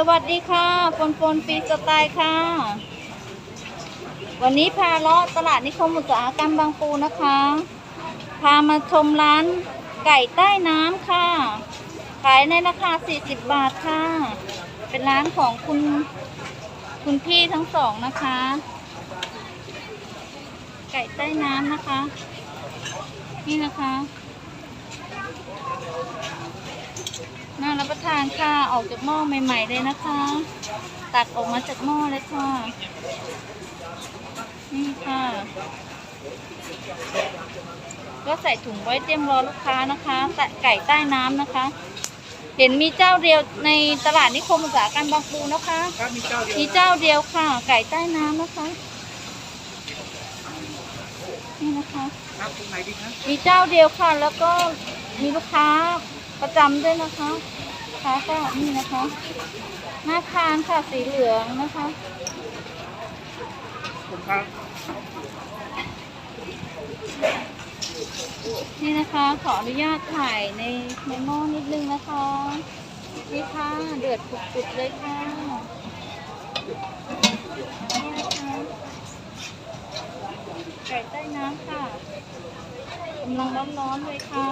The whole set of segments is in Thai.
สวัสดีค่ะฟนฟนฟีสไตล์ค่ะ วันนี้พาเลาะตลาดนิคมอุตสาหกรรมบางปูนะคะ พามาชมร้านไก่ใต้น้ำค่ะ ขายในราคา 40 บาทค่ะ เป็นร้านของคุณคุณพี่ทั้งสองนะคะ ไก่ใต้น้ำนะคะ นี่นะคะ น่ารับประทานค่ะ ออกจากหม้อใหม่ๆเลยนะคะ ตักออกมาจากหม้อเลยค่ะ นี่ค่ะ ก็ใส่ถุงไว้เตรียมรอลูกค้านะคะแต่ไก่ใต้น้ำนะคะ เห็นมีเจ้าเดียวในตลาดนิคมอุตสาหกรรมบางปูนะคะ ครับมีเจ้าเดียวมีเจ้าเดียวค่ะ ไก่ใต้น้ำนะคะ นี่นะคะ ครับตรงไหนดีครับมีเจ้าเดียวค่ะ แล้วก็มีลูกค้า ประจำด้วยนะคะลูกค้าก็นี่นะคะน่าทานค่ะสีเหลืองนะคะผมครับนี่นะคะขออนุญาตถ่ายในในหม้อนิดนึงนะคะนี่ค่ะเดือดปุดๆเลยค่ะนี่นะคะไก่ใต้น้ำค่ะกำลังร้อนๆเลยค่ะ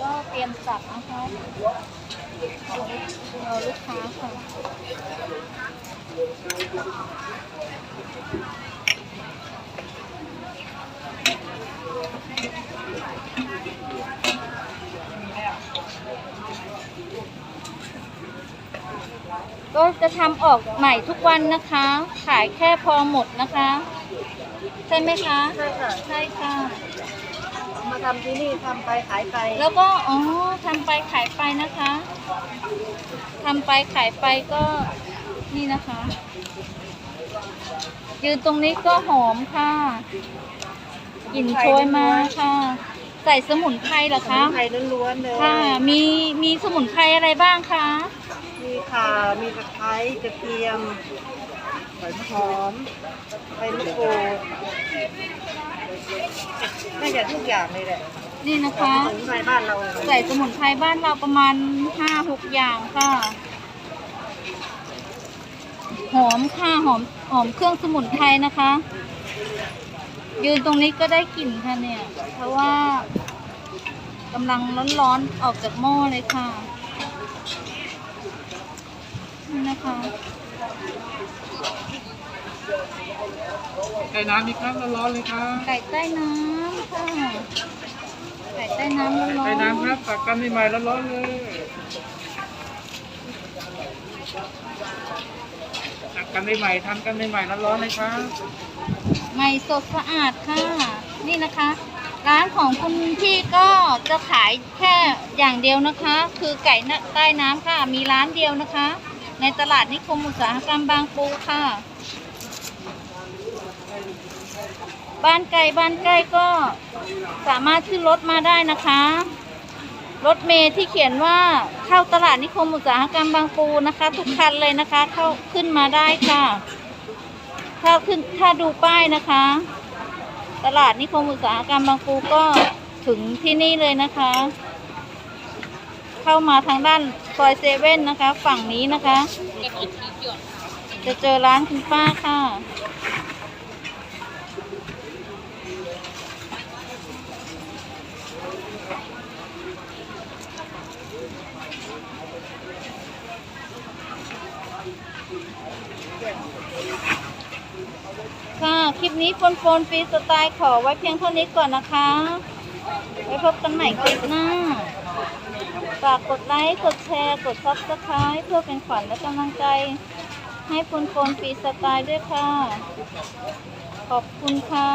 ก็เตรียมสับนะคะรอลูกค้าค่ะก็จะทำออกใหม่ทุกวันนะคะ ขายแค่พอหมดนะคะ ใช่ไหมคะ ใช่ค่ะใช่ค่ะมาทำที่นี่ทำไปขายไปแล้วก็อ๋อทำไปขายไปนะคะทำไปขายไปก็นี่นะคะ ยืนตรงนี้ก็หอมค่ะกลิ่นโชยมาค่ะ ใส่สมุนไพรเหรอสคะมุนไพรล้วนๆเลยค่ะ มีมีสมุนไพรอะไรบ้างคะ มีข่ามีตะไคร้กระเทียมใบ หอมใบมะกรูดน่าจะทุกอย่างเลยแหละนี่นะคะสมุนไพรบ้านเราเลยใส่สมุนไพรบ้านเราประมาณห้าหกอย่างค่ะ หอมค่ะหอมหอมเครื่องสมุนไพรนะคะ ยืนตรงนี้ก็ได้กลิ่นค่ะเนี่ย เพราะว่ากำลังร้อนๆออกจากหม้อเลยค่ะนี่นะคะ ไก่น้ำมีครับร้อนๆเลยครับไก่ใต้น้ำค่ะไก่ใต้น้ำร้อนๆไก่น้ำครับตักกันใหม่ๆร้อนๆเลยตักกันใหม่ๆทำกันใหม่ๆร้อนๆเลยครับใหม่สดสะอาดค่ะ นี่นะคะ ร้านของคุณพี่ก็จะขายแค่อย่างเดียวนะคะ คือไก่นใต้น้ำค่ะ มีร้านเดียวนะคะ ในตลาดนิคมอุตสาหกรรมบางปูค่ะ บ้านไก่บ้านใกล้ก็สามารถขึ้นรถมาได้นะคะ รถเมย์ที่เขียนว่าเข้าตลาดนิคมอุตสาหกรรมบางปูนะคะ ทุกคันเลยนะคะ เข้าขึ้นมาได้ค่ะ ถ้าขึ้นถ้าดูป้ายนะคะ ตลาดนิคมอุตสาหกรรมบางปูก็ถึงที่นี่เลยนะคะ เข้ามาทางด้านซอยเซเว่นนะคะ ฝั่งนี้นะคะ จะเจอร้านคุณป้าค่ะ ค่ะ คลิปนี้โฟนโฟนฟรีสไตล์ขอไว้เพียงเท่านี้ก่อนนะคะ ไว้พบกันใหม่คลิปหน้า ฝากกดไลค์ กดแชร์ กดซับสไคร b e เพื่อเป็นขวัญและกำลังใจ ให้โฟนโฟนฟรีสไตล์ด้วยค่ะ ขอบคุณค่ะ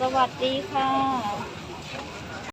สวัสดีค่ะ